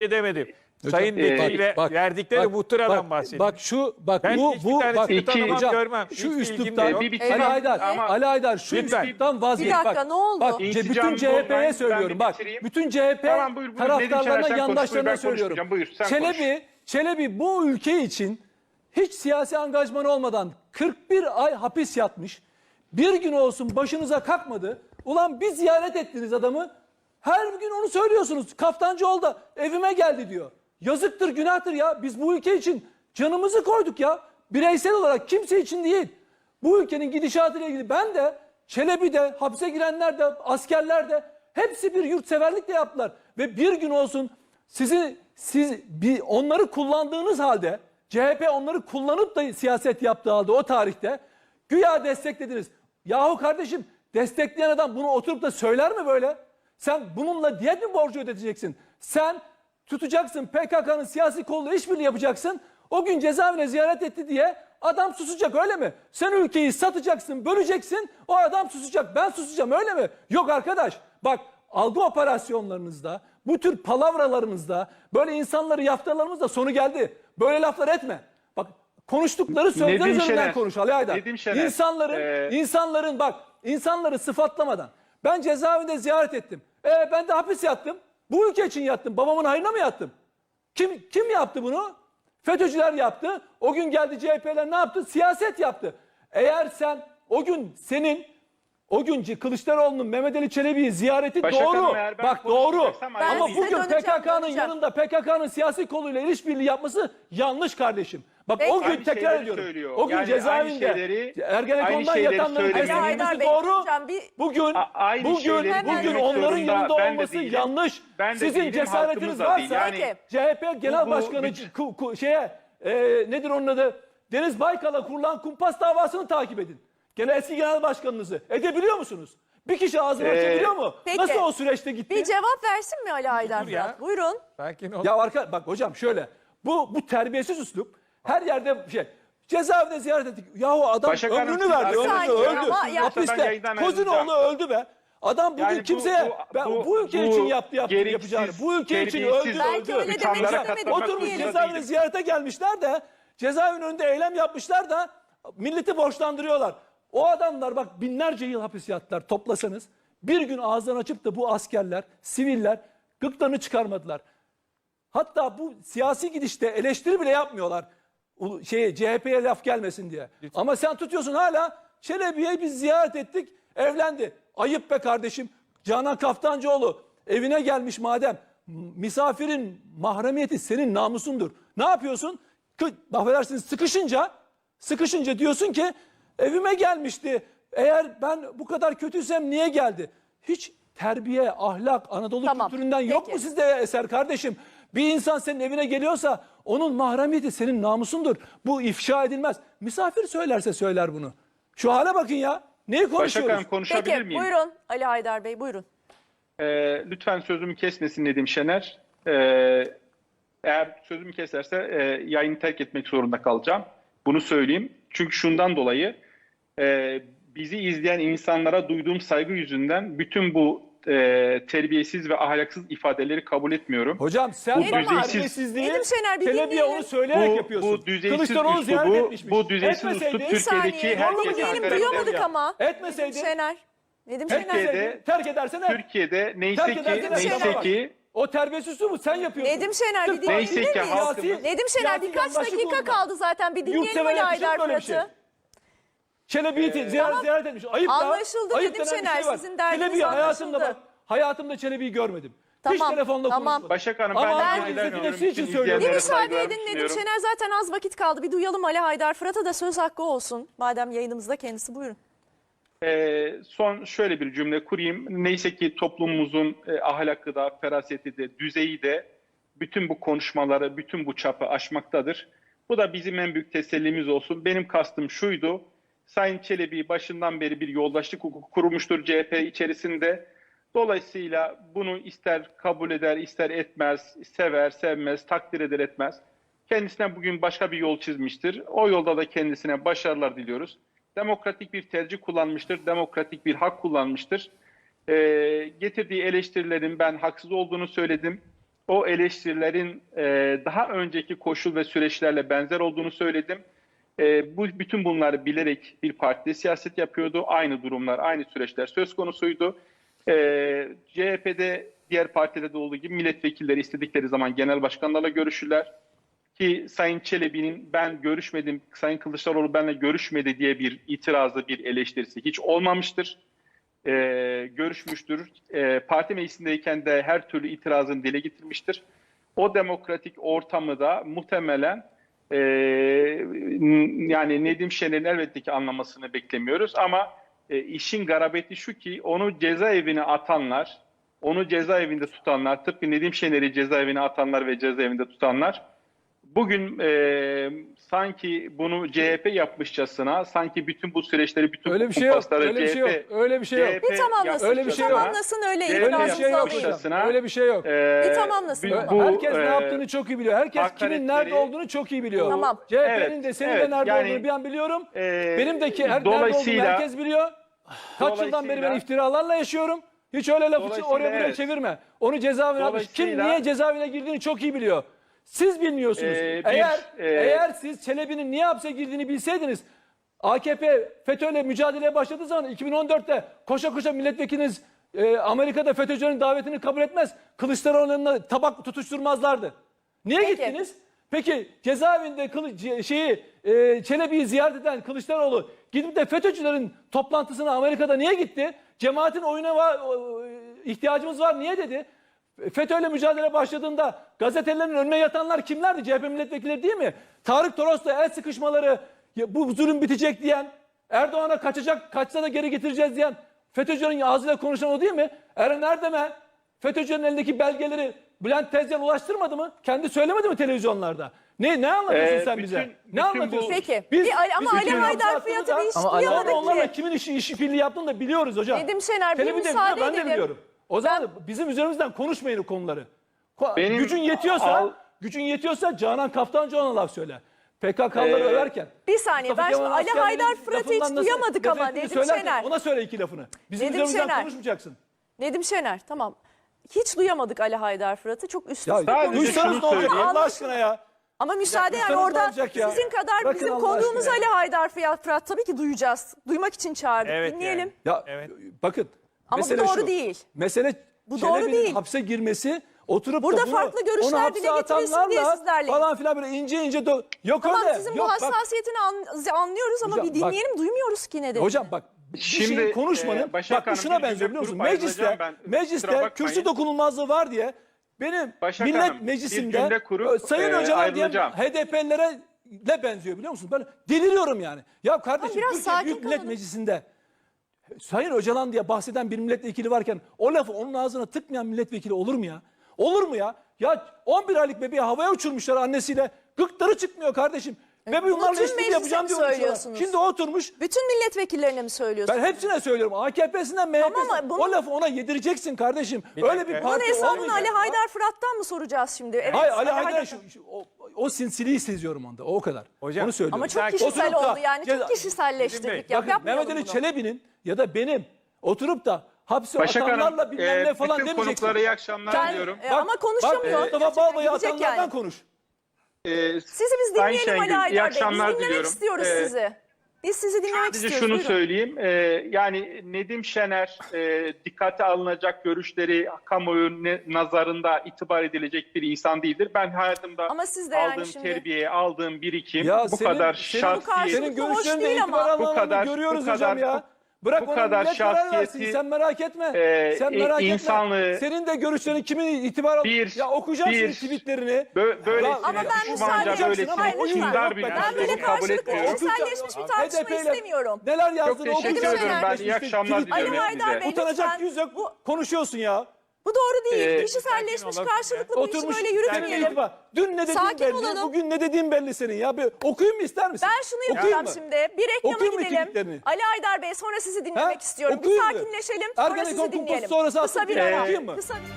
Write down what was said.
edemedim. Sayın e, Vekil'e bak, verdikleri bak, muhtıradan bak, bahsediyorum. Bak şu bak Ben bu bu bak tanımam, hocam, görmem. Şu Hiç üsluptan yok. Bir. Ali Haydar, Ama- Ali Haydar şu Lütfen. üsluptan vazgeç. Bir dakika, bak, ne oldu? Bak İnsicam bütün CHP'ye söylüyorum bak. Bütün CHP Tamam, buyur, buyur. Taraftarlarına, konuş, yandaşlarına söylüyorum. Buyur, Çelebi, Çelebi bu ülke için hiç siyasi angajman olmadan 41 ay hapis yatmış. Bir gün olsun başınıza kalkmadı. Ulan bir ziyaret ettiniz adamı. Her gün onu söylüyorsunuz. Kaftancıoğlu da evime geldi diyor. Yazıktır, günahtır ya. Biz bu ülke için canımızı koyduk ya. Bireysel olarak kimse için değil. Bu ülkenin gidişatıyla ilgili ben de Çelebi de hapse girenler de askerler de hepsi bir yurtseverlikle yaptılar. Ve bir gün olsun sizi siz bir onları kullandığınız halde CHP onları kullanıp da siyaset yaptığı halde o tarihte güya desteklediniz. Yahu kardeşim destekleyen adam bunu oturup da söyler mi böyle? Sen bununla diyet mi borcu ödeteceksin? Sen tutacaksın PKK'nın siyasi koluyla işbirliği yapacaksın. O gün cezaevine ziyaret etti diye adam susacak öyle mi? Sen ülkeyi satacaksın, böleceksin. O adam susacak. Ben susacağım öyle mi? Yok arkadaş. Bak algı operasyonlarınızda, bu tür palavralarınızda, böyle insanları yaftalarımızda sonu geldi. Böyle laflar etme. Bak konuştukları sözler üzerinden konuş Ali Aydar. İnsanların, ee, insanların bak insanları sıfatlamadan. Ben cezaevinde ziyaret ettim. E, ben de hapis yattım. Bu ülke için yattım. Babamın hayrına mı yattım? Kim kim yaptı bunu? FETÖ'cüler yaptı. O gün geldi CHP'ler ne yaptı? Siyaset yaptı. Eğer sen o gün senin o gün Kılıçdaroğlu'nun Mehmet Ali Çelebi'yi ziyareti Başak doğru. Hanım, eğer ben Bak doğru. konuşacaksam Ben Ama size bugün döneceğim, PKK'nın döneceğim. yanında PKK'nın siyasi koluyla işbirliği yapması yanlış kardeşim. Bak Peki. o gün Aynı tekrar şeyleri ediyorum. söylüyor. O gün Yani aynı cezaevinde şeyleri- aynı Ergenekon'dan şeyleri yatanların söylemiyor. Haydar Bey, doğru. hocam bir- Bugün A- aynı bugün şeyleri bugün onların zorunda yanında ben de olması değilim. yanlış. Ben de Sizin değilim, cesaretiniz halkımız da değil. varsa Yani- CHP Genel bu Başkanı bütün- ku- ku- şeye e, nedir onun adı? Deniz Baykal'a kurulan kumpas davasını takip edin. Gene eski genel başkanınızı. Edebiliyor musunuz? Bir kişi ağzını Ee, açabiliyor mu? Peki. Nasıl o süreçte gitti? Bir cevap versin mi Ali Haydar Dur ya. Buyurun. Belki ne olur. Ya arka bak hocam şöyle. Bu bu terbiyesiz üslup her yerde şey cezaevinde ziyaret ettik. Yahu adam Başak ömrünü verdi, ömrünü öldü. Hapiste. Kozinoğlu öldü be. Adam bugün Yani bu- kimseye bu- ben, bu, bu- ülke bu için yaptı yaptı gereksiz, yapacağını. Bu ülke için öldü Belki öldü. öyle demek Oturmuş cezaevine ziyarete gelmişler de cezaevinin önünde eylem yapmışlar da milleti borçlandırıyorlar. O adamlar bak binlerce yıl hapis yattılar toplasanız. Bir gün ağızlarını açıp da bu askerler, siviller gıklarını çıkarmadılar. Hatta bu siyasi gidişte eleştiri bile yapmıyorlar. Şey CHP'ye laf gelmesin diye. Ama sen tutuyorsun hala Çelebi'yi biz ziyaret ettik, evlendi. Ayıp be kardeşim. Canan Kaftancıoğlu evine gelmiş madem. Misafirin mahremiyeti senin namusundur. Ne yapıyorsun? Affedersiniz sıkışınca, sıkışınca diyorsun ki evime gelmişti. Eğer ben bu kadar kötüysem niye geldi? Hiç terbiye, ahlak, Anadolu Tamam, kültüründen yok peki. mu sizde eser kardeşim? Bir insan senin evine geliyorsa onun mahremiyeti senin namusundur. Bu ifşa edilmez. Misafir söylerse söyler bunu. Şu hale bakın ya. Neyi konuşuyoruz? Hanım konuşabilir Peki miyim? buyurun Ali Haydar Bey buyurun. Ee, lütfen sözümü kesmesin Nedim Şener. Ee, eğer sözümü keserse e, yayını terk etmek zorunda kalacağım. Bunu söyleyeyim. Çünkü şundan dolayı e, bizi izleyen insanlara duyduğum saygı yüzünden bütün bu e, terbiyesiz ve ahlaksız ifadeleri kabul etmiyorum. Hocam sen Bu bak düzeysiz- terbiyesizliği Nedim Şener, bir Çelebi'ye dinleyelim. onu söyleyerek Bu, yapıyorsun. bu düzeysiz Kılıçdaroğlu ziyaret üslubu, etmişmiş. bu düzeysiz Etmeseydi- üslup Bir saniye. Türkiye'deki Doğru mu herkes diyelim hakaret duyamadık ama. Etmeseydi- Nedim Şener. Nedim Şener. Türkiye'de- terk edersen et. Türkiye'de neyse Terk ki edersen et. neyse ki O terbiyesizliği bu sen yapıyorsun. Nedim Şener bir dinleyebilir Neyse ki miyiz? halkımız- Nedim Şener siyasi birkaç yandaşlık dakika uğruna. kaldı zaten. Bir dinleyelim Yurtsever Ali böyle bir şey. Fırat'ı. Çelebi'yi te- ziyaret, ziyaret etmiş. Ayıp da. Anlaşıldı ayıp Nedim denen bir Şener, şey var. sizin derdiniz Çelebi'yi hayatımda bak. Hayatımda Çelebi'yi görmedim. Hiç Tamam, telefonla tamam. konuşmadım. Başak Hanım Ama ben ben diliyorum. için söylüyorum. Bir müsaade edin sunuyorum. Şener zaten az vakit kaldı. Bir duyalım Ali Haydar Fırat'a da söz hakkı olsun. Madem yayınımızda kendisi buyurun. Ee, son şöyle bir cümle kurayım. Neyse ki toplumumuzun e, ahlakı da, feraseti de, düzeyi de bütün bu konuşmaları, bütün bu çapı aşmaktadır. Bu da bizim en büyük tesellimiz olsun. Benim kastım şuydu. Sayın Çelebi başından beri bir yoldaşlık hukuku kurmuştur CHP içerisinde. Dolayısıyla bunu ister kabul eder, ister etmez, sever, sevmez, takdir eder, etmez. Kendisine bugün başka bir yol çizmiştir. O yolda da kendisine başarılar diliyoruz. Demokratik bir tercih kullanmıştır, demokratik bir hak kullanmıştır. Ee, getirdiği eleştirilerin ben haksız olduğunu söyledim. o eleştirilerin e, daha önceki koşul ve süreçlerle benzer olduğunu söyledim. E, bu bütün bunları bilerek bir partide siyaset yapıyordu. Aynı durumlar, aynı süreçler söz konusuydu. E, CHP'de diğer partilerde olduğu gibi milletvekilleri istedikleri zaman genel başkanlarla görüşürler. Ki Sayın Çelebi'nin ben görüşmedim, Sayın Kılıçdaroğlu benimle görüşmedi diye bir itirazı, bir eleştirisi hiç olmamıştır. E, görüşmüştür. E, parti meclisindeyken de her türlü itirazını dile getirmiştir. O demokratik ortamı da muhtemelen e, yani Nedim Şener'in elbette ki anlamasını beklemiyoruz ama e, işin garabeti şu ki onu cezaevine atanlar, onu cezaevinde tutanlar, tıpkı Nedim Şener'i cezaevine atanlar ve cezaevinde tutanlar bugün e, sanki bunu CHP yapmışçasına, sanki bütün bu süreçleri, bütün Öyle bu bir şey yok. Öyle bir şey yok. CHP Öyle bir şey yok. CHP Bir tamamlasın. Öyle bir şey yok. tamamlasın öyle CHP Öyle bir itirazınızı şey yapmışçasına, Öyle bir şey yok. e, Bir tamamlasın bu- Herkes ne e, yaptığını çok iyi biliyor. Herkes kimin nerede olduğunu çok iyi biliyor. Tamam. CHP'nin Evet, de senin evet. de nerede Yani, olduğunu bir an biliyorum. e, Benim de ki her nerede olduğumu dolayısıyla- herkes biliyor. Kaç yıldan beri ben iftiralarla yaşıyorum. Hiç öyle lafı oraya buraya evet. çevirme. Onu cezaevine atmış. Kim niye cezaevine girdiğini çok iyi biliyor. Siz bilmiyorsunuz. Ee, bir, eğer e, eğer siz Çelebi'nin niye hapse girdiğini bilseydiniz AKP FETÖ'yle mücadeleye başladığı zaman 2014'te koşa koşa milletvekiliniz e, Amerika'da FETÖ'cülerin davetini kabul etmez. Kılıçdaroğlu'na tabak tutuşturmazlardı. Niye Peki. gittiniz? Peki cezaevinde kılı, şeyi e, Çelebi'yi ziyaret eden Kılıçdaroğlu gidip de FETÖ'cülerin toplantısına Amerika'da niye gitti? Cemaatin oyuna var, ihtiyacımız var niye dedi? FETÖ'yle mücadele başladığında gazetelerin önüne yatanlar kimlerdi? CHP milletvekilleri değil mi? Tarık Toros'la el sıkışmaları ya bu zulüm bitecek diyen, Erdoğan'a kaçacak, kaçsa da geri getireceğiz diyen FETÖ'cülerin ağzıyla konuşan o değil mi? Eren Erdem'e FETÖ'cülerin elindeki belgeleri Bülent Tezcan ulaştırmadı mı? Kendi söylemedi mi televizyonlarda? Ne ne anlatıyorsun Ee, sen bütün- bize? bütün Ne bu- anlatıyorsun? Peki. Biz, Bir ama biz Ali Haydar hapse Fiyat'ı attığımızda- biz Ama Ali duyamadık Haydar onlarla ki. kimin işi, işi birliği yaptığını da biliyoruz hocam. Nedim Şener, bir müsaade ben de edelim. biliyorum. O zaman bizim üzerimizden konuşmayın o konuları. Ko- Benim- gücün yetiyorsa, Al- gücün yetiyorsa Canan Kaftancıoğlu'na laf söyle. PKK'ları Ee, överken. Bir saniye, Mustafa ben şimdi Ali Haydar Fırat'ı hiç duyamadık ama Nedim söylerken Şener. Ona söyle iki lafını. Bizim Nedim üzerimizden Şener. konuşmayacaksın. Nedim Şener tamam. Hiç duyamadık Ali Haydar Fırat'ı. Çok üst Ya üste Sadece konuşuyor. duysanız ne olacak. Allah aşkına ya. Ama müsaade Ya yani orada ya? sizin kadar Bırakın bizim konuğumuz Ali. Haydar Fırat, Fırat tabii ki duyacağız. Duymak için çağırdık. Evet Dinleyelim. yani. Ya Evet. bakın. Ama bu mesele doğru şu. değil. Mesele Bu doğru Çelebi'nin değil. hapse girmesi oturup Burada da bunu, farklı görüşler onu hapse dile getirilsin atanlarla diye sizlerle- falan filan böyle ince ince do- yok Tamam öyle. sizin yok, bu bak, hassasiyetini an- anlıyoruz ama Hocam, bir bak- dinleyelim duymuyoruz ki ne dediğini. Hocam bak bir Şimdi, şeyin konuşmanın e, Başak bak bu şuna benziyor biliyor musun? Mecliste ben. mecliste kürsü dokunulmazlığı var diye benim Başak millet Hanım, meclisinde kurup, sayın e, hocalar diye. HDP'lilere ne benziyor biliyor musun? Böyle deliriyorum yani. Ya kardeşim Türkiye Büyük Millet. Meclisi'nde Sayın Öcalan diye bahseden bir milletvekili varken o lafı onun ağzına tıkmayan milletvekili olur mu ya? Olur mu ya? Ya 11 aylık bebeği havaya uçurmuşlar annesiyle. Gıkları çıkmıyor kardeşim. Ve bunu bunlarla tüm işbirliği meclise yapacağım mi diyor konuşuyorlar. söylüyorsunuz? Şimdi o oturmuş Bütün milletvekillerine mi söylüyorsun? ben hepsine söylüyorum. AKP'sinden MHP'sinden ama bunu- o lafı ona yedireceksin kardeşim. Öyle dakika. bir Bunun parti Bunun hesabını olmayacak. Ali Haydar Fırat'tan mı soracağız şimdi? Evet, Hayır Ali Haydar- Haydar şu, şu- o, o sinsiliği seziyorum onda. O kadar. Hocam, Onu söylüyorum. Ama çok kişisel Oturup da- oldu yani. Çok Ceza- kişiselleştirdik. Ya, Bakın Mehmet Ali. Çelebi'nin ya da benim oturup da hapse Başak atanlarla Hanım, bilmem e, ne falan bütün demeyeceksin. konuklara iyi akşamlar Ben- diliyorum. e, ama konuşamıyor. Bak, Mustafa Gerçekten Balbay'ı atanlardan yani. konuş. Ee, Sizi biz dinleyelim Ali Şengül, iyi Haydar Bey. Biz akşamlar dinlemek diliyorum. istiyoruz Ee, sizi. Biz sizi dinlemek Sadece istiyoruz. şunu Buyurun. söyleyeyim. Ee, yani Nedim Şener e, dikkate alınacak görüşleri kamuoyu ne- nazarında itibar edilecek bir insan değildir. Ben hayatımda Ama siz de yani aldığım şimdi- terbiye, aldığım birikim Ya bu senin- kadar senin- Bu Senin hoş görüşlerinde değil itibar ama. Bu kadar- görüyoruz bu hocam kadar- ya. Bırak bu onu kadar millet karar versin. şahsiyeti, Sen merak etme. e, Sen e, merak insanlığı- etme. Senin de görüşlerin kimin itibar al... Bir- ya okuyacağım bir- senin tweetlerini. Bö- böyle Ya- Ama ben düşmanca, müsaade böylesine kindar bir Ben böyle karşılıklı kişiselleşmiş bir tartışma istemiyorum. Neler yazdığını teşekkür okuyacağım. ediyorum. Ben iyi akşamlar diliyorum Ali Haydar. Bey, Utanacak yüz yok. Konuşuyorsun ya. Bu doğru değil. Ee, Kişiselleşmiş sakin karşılıklı bu işi Oturmuş böyle yürütmeyelim. Dün ne dediğin Sakin belli. olalım. Bugün ne dediğin belli senin ya. Bir okuyayım mı ister misin? Ben şunu Okuyayım yapacağım mı? şimdi. Bir reklama Okuyayım mı gidelim. Ali Haydar Bey sonra sizi dinlemek Ha? istiyorum. Bir Okuyayım mı? sakinleşelim sonra Ergenekon sizi kumposu dinleyelim. sonrası Kısa bir ara. okuyayım mı? Kısa bir-